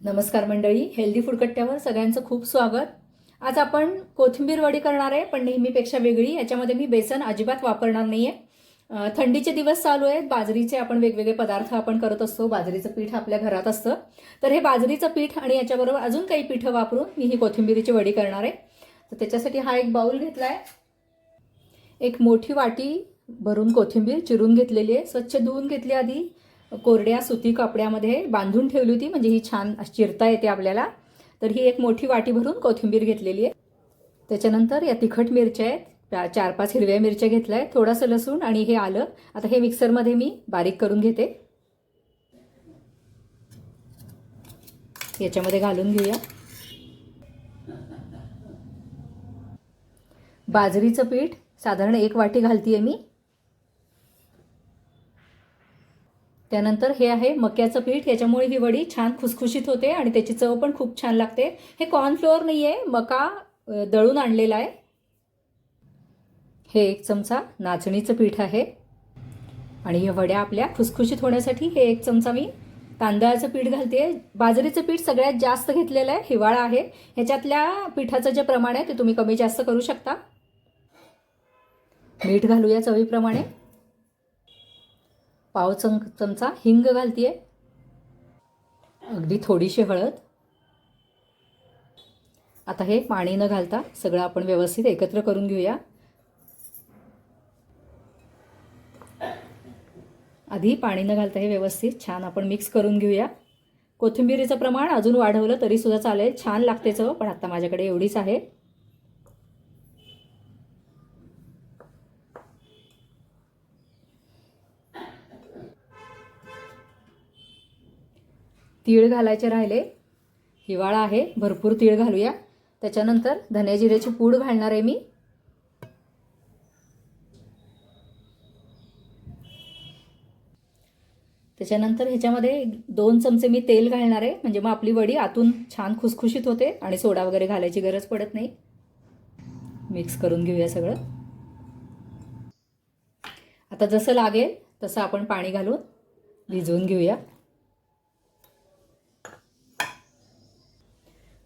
नमस्कार मंडळी healthy food कट्ट्यावर सगळ्यांचं खूप स्वागत. आज आपण कोथिंबीर वडी करणार आहे पण नेहमीपेक्षा वेगळी. याच्यामध्ये मी बेसन अजिबात वापरणार नाही आहे थंडीचे दिवस चालू आहेत. बाजरीचे आपण वेगवेगळे पदार्थ आपण करत असतो. बाजरीचं पीठ आपल्या घरात असतं. तर हे बाजरीचं पीठ आणि याच्याबरोबर अजून काही पीठं वापरून मी ही कोथिंबीरीची वडी करणार आहे. तर त्याच्यासाठी हा एक बाऊल घेतला आहे एक मोठी वाटी भरून कोथिंबीर चिरून घेतलेली आहे. स्वच्छ धुवून घेतली आधी. कोरड्या सुती कपड्यामध्ये बांधून ठेवली होती. म्हणजे ही छान चिरता येते आपल्याला. तर ही एक मोठी वाटी भरून कोथिंबीर घेतलेली आहे. त्याच्यानंतर या तिखट मिरच्या आहेत. चार पाच हिरव्या मिरच्या घेतल्या आहेत. थोडंसं लसूण आणि हे आलं. आता हे मिक्सरमध्ये मी बारीक करून घेते. याच्यामध्ये घालून घेऊया. बाजरीचं पीठ साधारण एक वाटी घालतीये मी. त्यानंतर हे आहे मक्याचं पीठ याच्यामुळे ही वडी छान खुसखुशीत होते आणि त्याची चव पण खूप छान लागते. हे कॉर्नफ्लोअर नाही आहे मका दळून आणलेला आहे. हे एक चमचा नाचणीचं पीठ आहे. आणि या वड्या आपल्या खुसखुशीत होण्यासाठी हे एक चमचा मी तांदळाचं पीठ घालते बाजरीचं पीठ सगळ्यात जास्त घेतलेलं आहे हिवाळा आहे. ह्याच्यातल्या पिठाचं जे प्रमाण आहे ते तुम्ही कमी जास्त करू शकता. मीठ घालूया चवीप्रमाणे. पाव चम चमचा हिंग घालतीये. अगदी थोडीशी हळद. आता हे पाणी न घालता सगळं आपण व्यवस्थित एकत्र करून घेऊया. आधी पाणी न घालता हे व्यवस्थित छान आपण मिक्स करून घेऊया. कोथिंबिरीचं प्रमाण अजून वाढवलं तरीसुद्धा चालेल. छान लागते चव पण आत्ता माझ्याकडे एवढीच आहे. तीळ घालायचे राहिले. हिवाळा आहे भरपूर तीळ घालूया. त्याच्यानंतर धने पूड घालणार आहे मी. त्याच्यानंतर ह्याच्यामध्ये दोन चमचे मी तेल घालणार आहे. म्हणजे मग आपली वडी आतून छान खुसखुशीत होते आणि सोडा वगैरे घालायची गरज पडत नाही. मिक्स करून घेऊया सगळं. आता जसं लागेल तसं आपण पाणी घालून भिजवून घेऊया.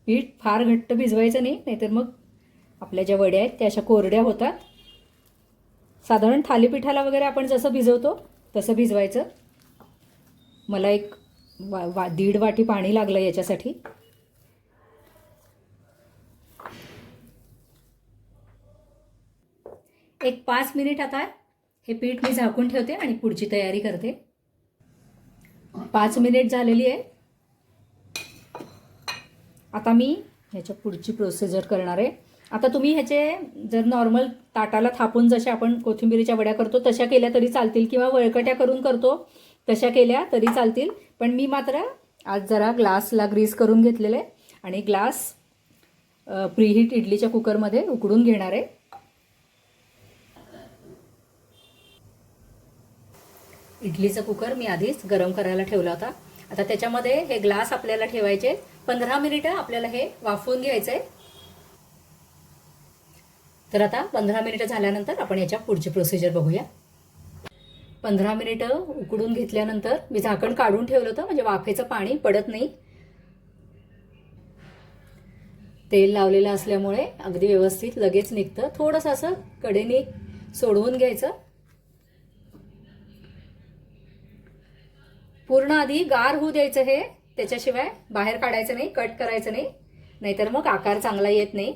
पीठ फार घट्ट भिजवायचं नाही नाहीतर मग आपल्या ज्या वड्या आहेत त्या अशा कोरड्या होतात. साधारण थालीपीठाला वगैरे आपण जसं भिजवतो तसं भिजवायचं. मला एक वा वा दीड वाटी पाणी लागलं याच्यासाठी. एक पाच मिनिट आता हे पीठ मी झाकून ठेवते आणि पुढची तयारी करते. पाच मिनिट झालेली आहे. आता मी ह्याच्या पुढची प्रोसिजर करणार आहे. आता तुम्ही ह्याचे जर नॉर्मल ताटाला थापून जशा आपण कोथिंबिरीच्या वड्या करतो तशा केल्या तरी चालतील किंवा वळकट्या करून करतो तशा केल्या तरी चालतील. पण मी मात्र आज जरा ग्लासला ग्रीस करून घेतलेलं आहे आणि ग्लास प्रीहीट इडलीच्या कुकरमध्ये उकडून घेणार आहे. इडलीचा कुकर मी आधीच गरम करायला ठेवला होता. आता त्याच्यामध्ये हे ग्लास आपल्याला ठेवायचे पंधरा मिनिटं आपल्याला हे वाफवून घ्यायचं आहे तर आता पंधरा मिनिटं झाल्यानंतर आपण याच्या पुढची प्रोसिजर बघूया. पंधरा मिनिटं उकडून घेतल्यानंतर मी झाकण काढून ठेवलं होतं म्हणजे वाफेचं पाणी पडत नाही. तेल लावलेलं असल्यामुळे अगदी व्यवस्थित लगेच निघतं. थोडंसं असं कडेने सोडवून घ्यायचं. पूर्ण आधी गार होऊ द्यायचं हे. त्याच्याशिवाय बाहेर काढायचं नाही कट करायचं नाही. नाहीतर मग आकार चांगला येत नाही.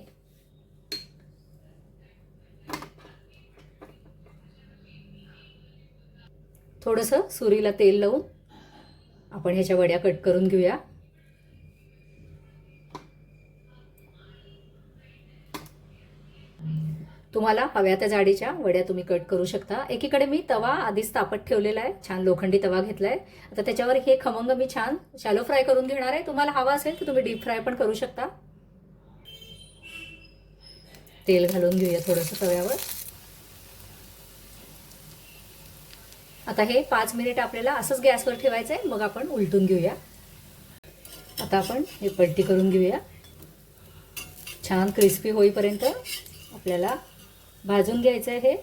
थोडंसं सुरीला तेल लावून आपण ह्याच्या वड्या कट करून घेऊया. तुम्हाला हव्या त्या जाडीच्या वड्या तुम्ही कट करू शकता. एकीकडे मी तवा आधीच तापत ठेवलेला आहे. छान लोखंडी तवा घेतलाय. आता त्याच्यावर हे खमंग मी छान शॅलो फ्राय करून घेणार आहे. तुम्हाला हवा असेल तर तुम्ही डीप फ्राय पण करू शकता. तेल घालून घेऊया थोडंसं तव्यावर. आता हे पाच मिनिट आपल्याला असंच गॅसवर ठेवायचं आहे मग आपण उलटून घेऊया. आता आपण हे पलटी करून घेऊया. छान क्रिस्पी होईपर्यंत आपल्याला भाजून घ्यायचं आहे. हे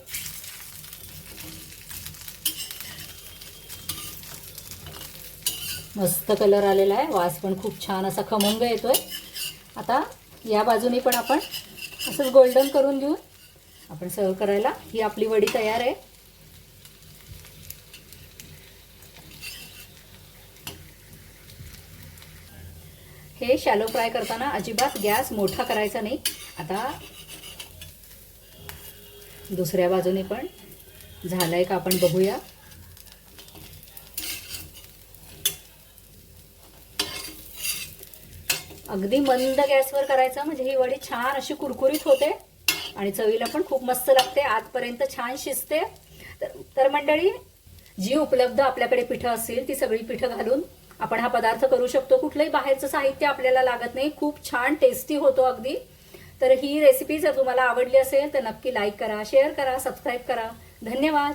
मस्त कलर आलेला आहे. वास पण खूप छान असा खमंग येतोय. आता या बाजूनी पण आपण असंच गोल्डन करून घेऊन आपण सर्व करायला ही आपली वडी तयार आहे. हे शॅलो फ्राय करताना अजिबात गॅस मोठा करायचा नाही. आता दुसऱ्या बाजूने पण. झालंय का आपण बघूया. अगदी मंद गॅसवर करायचं म्हणजे ही वडी छान अशी कुरकुरीत होते. आणि चवीला पण खूप मस्त लागते आजपर्यंत छान शिजते. तर- तर मंडळी जी उपलब्ध आपल्याकडे पिठं असतील ती सगळी पिठं घालून आपण हा पदार्थ करू शकतो. कुठलंही बाहेरचं साहित्य आपल्याला लागत नाही. खूप छान टेस्टी होतो अगदी. तर ही रेसिपी जर तुम्हाला आवडली असेल तर नक्की लाईक करा शेअर करा सबस्क्राईब करा. धन्यवाद.